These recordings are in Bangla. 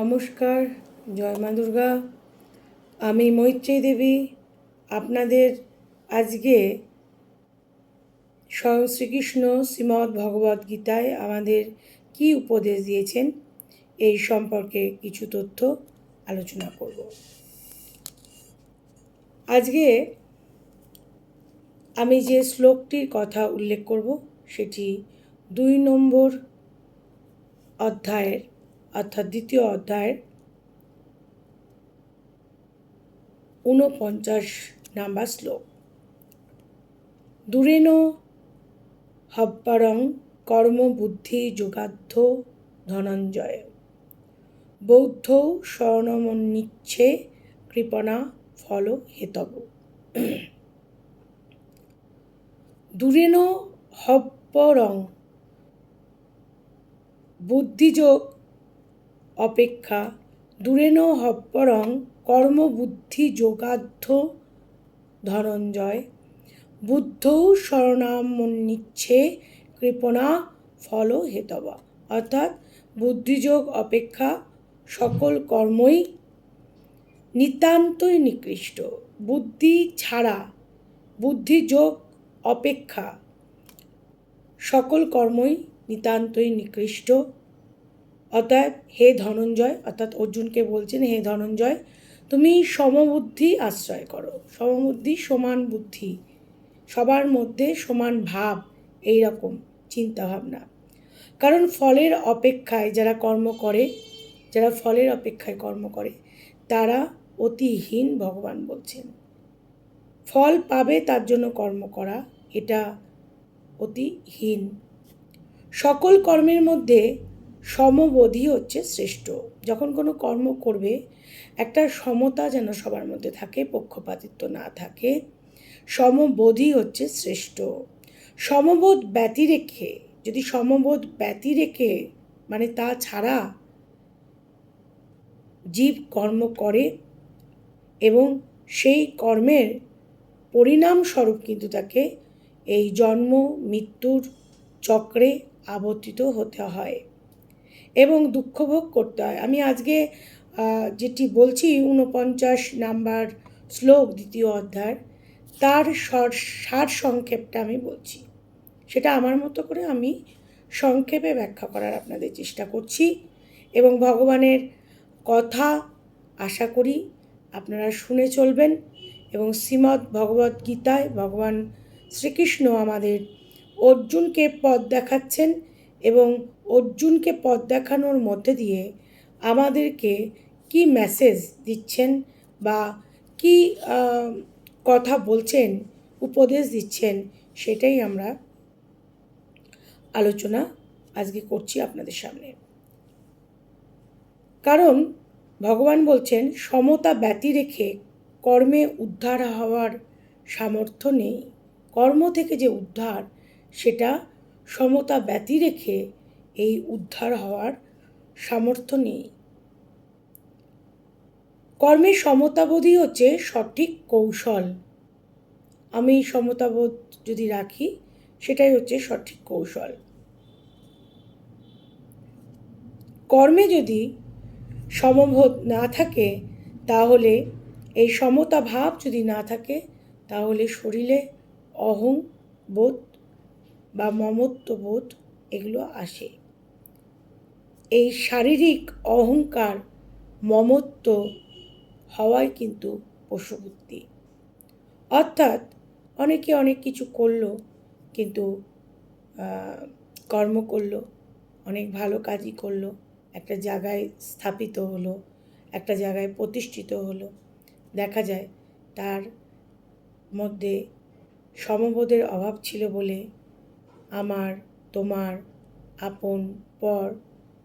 নমস্কার, জয় মা দুর্গা। আমি মৈত্রী দেবী। আপনাদের আজকে স্বয়ং শ্রীকৃষ্ণ শ্রীমদ্ ভগবদ্ গীতায় আমাদের কি উপদেশ দিয়েছেন, এই সম্পর্কে কিছু তথ্য আলোচনা করব। আজকে আমি যে শ্লোকটির কথা উল্লেখ করব, সেটি দুই নম্বর অধ্যায়ের অর্থাৎ দ্বিতীয় অধ্যায়ের ঊনপঞ্চাশ নাম্বার শ্লোক। দূরেন হব্বারং কর্মবুদ্ধি যোগাধ্য ধনঞ্জয়। বৌদ্ধ স্বর্ণমন্নিচ্ছে কৃপণা ফল হেতব। দূরেন হব্বরং বুদ্ধিযোগ অপেক্ষা। দূরেন হব্বরং কর্মবুদ্ধি যোগাধ্য ধনঞ্জয় বুদ্ধৌ শরণামন্নিচ্ছে, কৃপণা ফল হেতবা। অর্থাৎ বুদ্ধিযোগ অপেক্ষা সকল কর্মই নিতান্তই নিকৃষ্ট। বুদ্ধি ছাড়া বুদ্ধিযোগ অপেক্ষা সকল কর্মই নিতান্তই নিকৃষ্ট। অতএব হে ধনঞ্জয়, অর্থাৎ অর্জুনকে বলছেন, হে ধনঞ্জয়, তুমি সমবুদ্ধি আশ্রয় করো। সমবুদ্ধি সমান বুদ্ধি। সবার মধ্যে সমান ভাব এই রকম চিন্তাভাবনা। কারণ ফলের অপেক্ষায় যারা কর্ম করে, যারা ফলের অপেক্ষায় কর্ম করে, তারা অতিহীন ভগবান বলছেন। ফল পাবে তার জন্য কর্ম করা, এটা অতিহীন। সকল কর্মের মধ্যে সমবোধি হচ্ছে শ্রেষ্ঠ। যখন কোনো কর্ম করবে, একটা সমতা যেন সবার মধ্যে থাকে, পক্ষপাতিত্ব না থাকে সমবোধই হচ্ছে শ্রেষ্ঠ। সমবোধ ব্যতি রেখে, যদি সমবোধ ব্যতি রেখে মানে তা ছাড়া জীব কর্ম করে এবং সেই কর্মের পরিণামস্বরূপ কিন্তু তাকে এই জন্ম, মৃত্যুর চক্রে আবর্তিত হতে হয়। এবং দুঃখভোগ করতে হয়। আমি আজকে যেটি বলছি ঊনপঞ্চাশ নাম্বার শ্লোক, দ্বিতীয় অধ্যায়, তার সর, সার সংক্ষেপটা আমি বলছি। সেটা আমার মতো করে আমি সংক্ষেপে ব্যাখ্যা করার আপনাদের চেষ্টা করছি এবং ভগবানের কথা আশা করি আপনারা শুনে চলবেন এবং শ্রীমদ্ ভগবদ্ গীতায় ভগবান শ্রীকৃষ্ণ আমাদের অর্জুনকে পথ দেখাচ্ছেন। এবং অর্জুনকে পথ দেখানোর মধ্যে দিয়ে আমাদেরকে কি মেসেজ দিচ্ছেন বা কি কথা বলছেন, উপদেশ দিচ্ছেন সেটাই আমরা আলোচনা আজকে করছি আপনাদের সামনে। কারণ ভগবান বলছেন, সমতা ব্যতি রেখে কর্মে উদ্ধার হওয়ার সামর্থ্য নেই। কর্ম থেকে যে উদ্ধার, সেটা সমতা ব্যতি রেখে এই উদ্ধার হওয়ার সামর্থ্য নেই। কর্মের সমতাবোধই হচ্ছে সঠিক কৌশল। আমি সমতাবোধ যদি রাখি, সেটাই হচ্ছে সঠিক কৌশল। কর্মে যদি সমবোধ না থাকে, তাহলে এই সমতা ভাব যদি না থাকে, তাহলে শরীরে অহং বোধ বা মমত্ব বোধ এগুলো আসে। এই শারীরিক অহংকার, মমত্ব হওয়াই কিন্তু পশুবুদ্ধি। অর্থাৎ অনেকে অনেক কিছু করল, কিন্তু কর্ম করল, অনেক ভালো কাজই করল, একটা জায়গায় স্থাপিত হলো, একটা জায়গায় প্রতিষ্ঠিত হলো। দেখা যায় তার মধ্যে সমবোধের অভাব ছিল বলে আমার, তোমার, আপন, পর,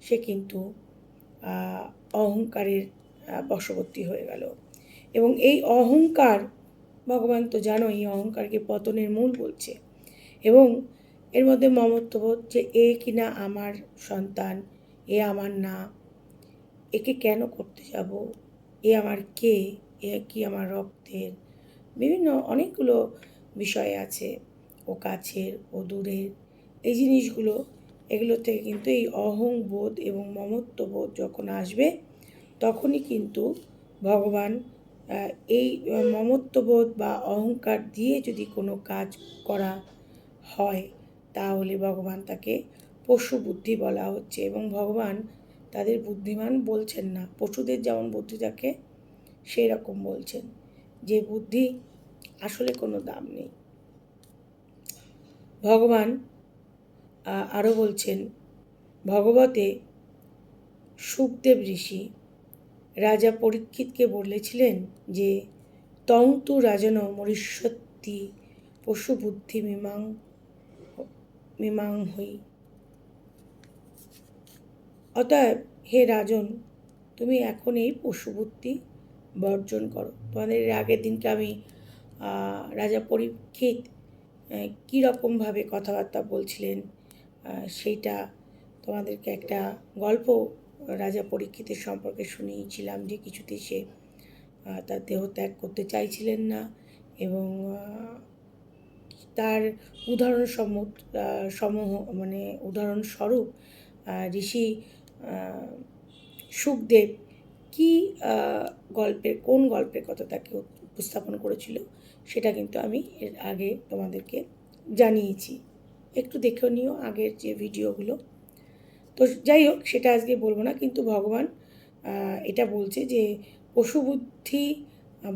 সে কিন্তু অহংকারের বশবর্তী হয়ে গেল। এবং এই অহংকার, ভগবান তো জানো এই অহংকারকে পতনের মূল বলছে। এবং এর মধ্যে মমত্ববোধ যে, এ কিনা আমার সন্তান, এ আমার না, একে কেন করতে যাব, এ আমার কে, এ কি আমার রক্তের, বিভিন্ন অনেকগুলো বিষয় আছে। ও কাছের ও দূরের। এই জিনিসগুলো এগুলো থেকে কিন্তু এই অহং বোধ এবং মমত্ববোধ যখন আসবে, তখনই কিন্তু ভগবান এই মমত্ববোধ বা অহংকার দিয়ে যদি কোনো কাজ করা হয়, তাহলে ভগবান তাকে পশু বুদ্ধি বলা হচ্ছে এবং ভগবান তাদের বুদ্ধিমান বলছেন না। পশুদের যেমন বুদ্ধি থাকে সেই রকম বলছেন। যে বুদ্ধি আসলে কোনো দাম নেই। ভগবান আরও বলছেন, ভগবতে সুখদেব ঋষি, রাজা পরীক্ষিতকে বলেছিলেন যে, তং তু রাজন মরিষ্যত্তি পশু বুদ্ধি মীমাং মীমাং হই। অতএব হে রাজন, তুমি এখন এই পশুবুদ্ধি বর্জন করো। তোমাদের আগের দিনকে আমি রাজা পরীক্ষিত আহ, কী রকমভাবে কথাবার্তা বলছিলেন? সেইটা তোমাদেরকে একটা গল্প রাজা পরীক্ষিতের সম্পর্কে শুনিয়েছিলাম যে কিছুতে সে তার দেহ ত্যাগ করতে চাইছিলেন না এবং তার উদাহরণ সমূহ মানে উদাহরণস্বরূপ ঋষি সুখদেব কি গল্পের কোন গল্পের কথা তাকে উপস্থাপন করেছিল? সেটা কিন্তু আমি এর আগে তোমাদেরকে জানিয়েছি। একটু দেখে নিও আগের যে ভিডিওগুলো। তো যাই হোক, সেটা আজকে বলব না, কিন্তু ভগবান এটা বলছে যে পশু বুদ্ধি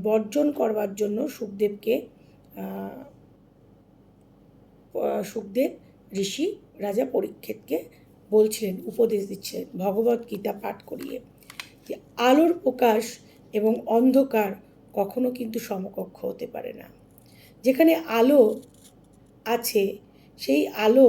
বর্জন করবার জন্য সুখদেবকে সুখদেব ঋষি রাজা পরীক্ষিতকে বলছিলেন, উপদেশ দিচ্ছিলেন, ভগবত গীতা পাঠ করিয়ে। যে আলোর প্রকাশ এবং অন্ধকার কখনো কিন্তু সমকক্ষ হতে পারে না। যেখানে আলো আছে, সেই আলো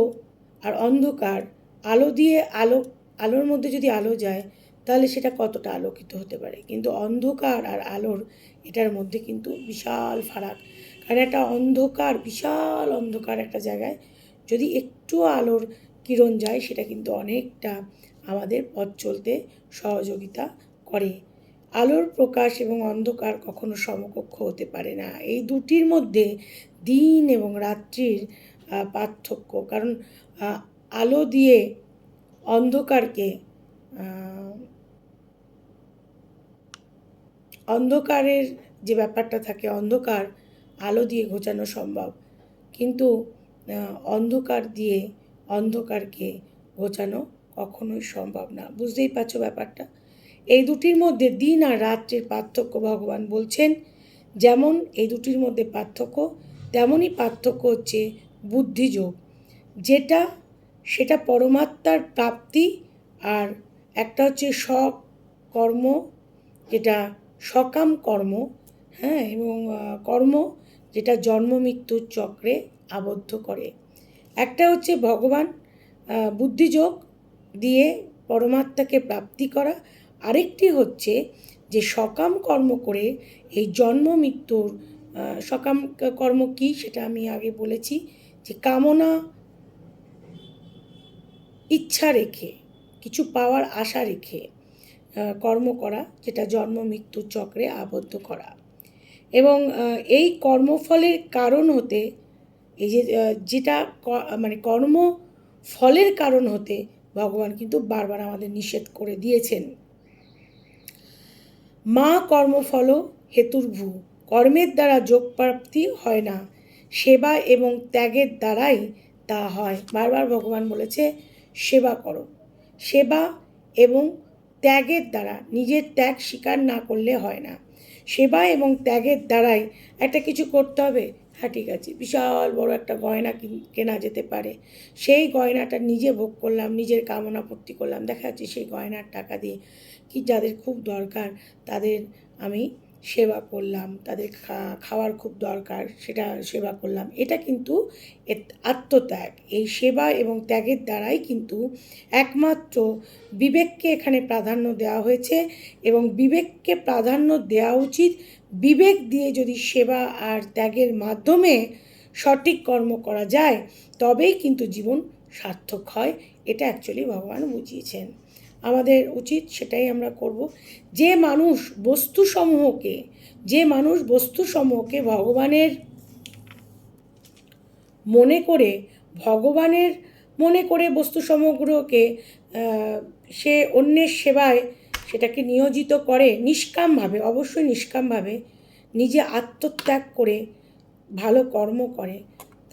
আর অন্ধকার, আলো দিয়ে আলো, আলোর মধ্যে যদি আলো যায়, তাহলে সেটা কতটা আলোকিত হতে পারে? কিন্তু অন্ধকার আর আলোর এটার মধ্যে কিন্তু বিশাল ফারাক। কারণ একটা অন্ধকার, বিশাল অন্ধকার একটা জায়গায় যদি একটু আলোর কিরণ যায়, সেটা কিন্তু অনেকটা আমাদের পথ চলতে সহযোগিতা করে। আলোর প্রকাশ এবং অন্ধকার কখনো সমকক্ষ হতে পারে না। এই দুটির মধ্যে দিন এবং রাত্রির পার্থক্য। কারণ আলো দিয়ে অন্ধকারকে অন্ধকারের যে ব্যাপারটা থাকে, অন্ধকার আলো দিয়ে ঘোচানো সম্ভব। কিন্তু অন্ধকার দিয়ে অন্ধকারকে ঘোচানো কখনোই সম্ভব না। বুঝতেই পারছ ব্যাপারটা? এই দুটির মধ্যে দিন আর রাত্রির পার্থক্য ভগবান বলছেন। যেমন এই দুটির মধ্যে পার্থক্য, তেমনই পার্থক্য হচ্ছে বুদ্ধিযোগ। যেটা, সেটা পরমাত্মার প্রাপ্তি আর একটা হচ্ছে সকর্ম যেটা সকাম কর্ম হ্যাঁ এবং কর্ম যেটা জন্ম মৃত্যুর চক্রে আবদ্ধ করে। একটা হচ্ছে ভগবান বুদ্ধিযোগ দিয়ে পরমাত্মাকে প্রাপ্তি করা আরেকটি হচ্ছে যে সকাম কর্ম করে এই জন্ম মৃত্যুর সকাম কর্ম কী সেটা আমি আগে বলেছি, যে কামনা, ইচ্ছা রেখে, কিছু পাওয়ার আশা রেখে কর্ম করা, যেটা জন্ম মৃত্যুর চক্রে আবদ্ধ করা। এবং এই কর্মফলের কারণ হতে, এই যে যেটা মানে কর্ম ফলের কারণ হতে ভগবান কিন্তু বারবার আমাদের নিষেধ করে দিয়েছেন। মা কর্মফল হেতুর্ভু কর্মের দ্বারা যোগ প্রাপ্তি হয় না, সেবা এবং ত্যাগের দ্বারাই তা হয়। বারবার ভগবান বলেছে, সেবা করো। সেবা এবং ত্যাগের দ্বারা, নিজের ত্যাগ স্বীকার না করলে হয় না। সেবা এবং ত্যাগের দ্বারাই একটা কিছু করতে হবে। হ্যাঁ ঠিক আছে, বিশাল বড় একটা গয়না কেনা যেতে পারে। সেই গয়নাটা নিজে ভোগ করলাম, নিজের কামনা পূর্তি করলাম, দেখা যাচ্ছে সেই গয়নার টাকা দিয়ে। কি যাদের খুব দরকার, তাদের আমি সেবা করলাম, তাদের খাওয়ার খুব দরকার, সেটা সেবা করলাম। এটা কিন্তু আত্মত্যাগ। এই সেবা এবং ত্যাগের দ্বারাই কিন্তু একমাত্র বিবেককে এখানে প্রাধান্য দেওয়া হয়েছে এবং বিবেককে প্রাধান্য দেওয়া উচিত। বিবেক দিয়ে যদি সেবা আর ত্যাগের মাধ্যমে সঠিক কর্ম করা যায়, তবেই কিন্তু জীবন সার্থক হয়। এটা অ্যাকচুয়ালি ভগবান বুঝিয়েছেন। আমাদের উচিত সেটাই আমরা করব। যে মানুষ বস্তুসমূহকে, যে মানুষ বস্তুসমূহকে ভগবানের মনে করে, ভগবানের মনে করে বস্তু সমগ্রকে সে অন্যের সেবায় সেটাকে নিয়োজিত করে, নিষ্কামভাবে, অবশ্যই নিষ্কামভাবে নিজে আত্মত্যাগ করে ভালো কর্ম করে,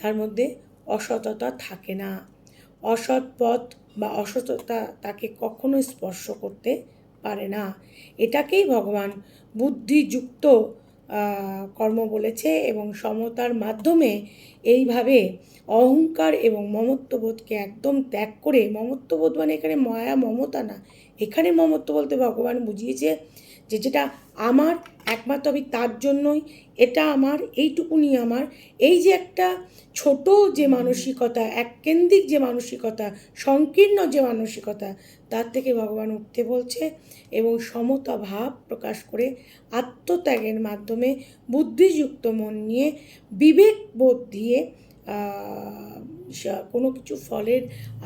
তার মধ্যে অসততা থাকে না। অসৎ পথ বা অসততা তাকে কখনো স্পর্শ করতে পারে না। এটাকেই ভগবান বুদ্ধিযুক্ত কর্ম বলেছে এবং সমতার মাধ্যমে এইভাবে অহংকার এবং মমত্ববোধকে একদম ত্যাগ করে, মমত্ববোধ মানে এখানে মায়া, মমতা না এখানে মমত্ব বলতে ভগবান বুঝিয়েছে যে যেটা আমার, একমাত্র আমি তার জন্যই, এটা আমার, এইটুকুনি আমার। এই যে একটা ছোট যে মানসিকতা, এককেন্দ্রিক যে মানসিকতা, সংকীর্ণ যে মানসিকতা, তার থেকে ভগবান উঠতে বলছে এবং সমতা ভাব প্রকাশ করে আত্মত্যাগের মাধ্যমে বুদ্ধিযুক্ত মন নিয়ে বিবেক বোধ দিয়ে কোনো কিছু ফলের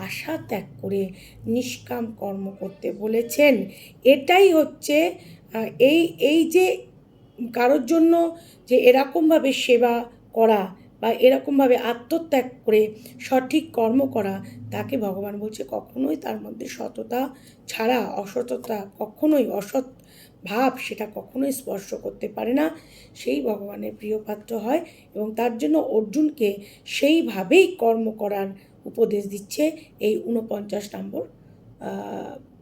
আশা ত্যাগ করে নিষ্কাম কর্ম করতে বলেছেন। এটাই হচ্ছে এই এই যে কারোর জন্য যে এরকমভাবে সেবা করা বা এরকমভাবে আত্মত্যাগ করে সঠিক কর্ম করা, তাকে ভগবান বলছে কখনোই তার মধ্যে সততা ছাড়া, অসততা কখনোই অসৎ ভাব সেটা কখনোই স্পর্শ করতে পারে না। সেই ভগবানের প্রিয় পাত্র হয় এবং তার জন্য অর্জুনকে সেইভাবেই কর্ম করার উপদেশ দিচ্ছে এই ঊনপঞ্চাশ নম্বর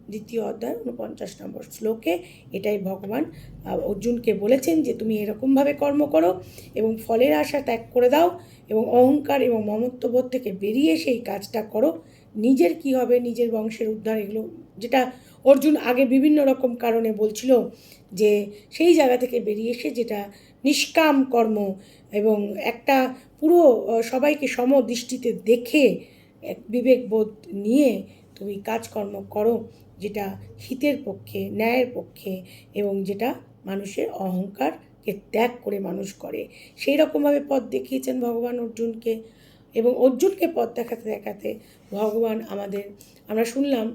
দ্বিতীয় অধ্যায় ঊনপঞ্চাশ নম্বর শ্লোকে। এটাই ভগবান অর্জুনকে বলেছেন যে তুমি এরকমভাবে কর্ম করো এবং ফলের আশা ত্যাগ করে দাও এবং অহংকার এবং মমত্ববোধ থেকে বেরিয়ে সেই কাজটা করো। নিজের কি হবে? নিজের বংশের উদ্ধার এগুলো যেটা অর্জুন আগে বিভিন্ন রকম কারণে বলছিল যে সেই জায়গা থেকে বেরিয়ে এসে যেটা নিষ্কাম কর্ম এবং একটা পুরো সবাইকে সমদৃষ্টিতে দেখে এক বিবেকবোধ নিয়ে তুমি কাজকর্ম করো, যেটা হিতের পক্ষে, ন্যায়ের পক্ষে এবং যেটা মানুষের অহংকারকে ত্যাগ করে মানুষ করে। সেই রকমভাবে পথ দেখিয়েছেন ভগবান অর্জুনকে এবং অর্জুনকে পথ দেখাতে দেখাতে ভগবান আমাদের, আমরা শুনলাম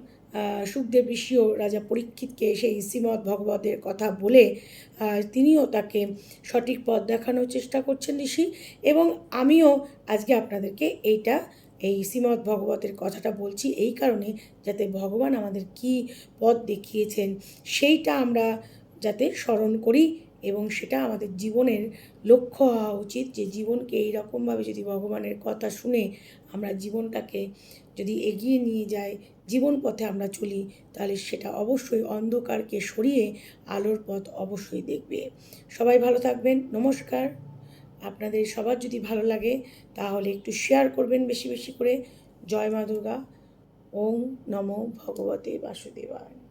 সুখদেব ঋষিও রাজা পরীক্ষিতকে সেই শ্রীমৎ ভগবতের কথা বলে তিনিও তাকে সঠিক পথ দেখানোর চেষ্টা করছেন ঋষি। এবং আমিও আজকে আপনাদেরকে এইটা, এই শ্রীমৎ ভগবতের কথাটা বলছি এই কারণে যাতে ভগবান আমাদের কি পথ দেখিয়েছেন, সেইটা আমরা যাতে স্মরণ করি। এবং সেটা আমাদের জীবনের লক্ষ্য হওয়া উচিত যে জীবনকে এই রকমভাবে যদি ভগবানের কথা শুনে আমরা জীবনটাকে যদি এগিয়ে নিয়ে যাই, জীবন পথে আমরা চলি, তাহলে সেটা অবশ্যই অন্ধকারকে সরিয়ে আলোর পথ অবশ্যই দেখবে। সবাই ভালো থাকবেন, নমস্কার। আপনাদের সবার যদি ভালো লাগে, তাহলে একটু শেয়ার করবেন বেশি বেশি করে। জয় মা দুর্গা। ওম নমো ভগবতে বাসুদেবায়।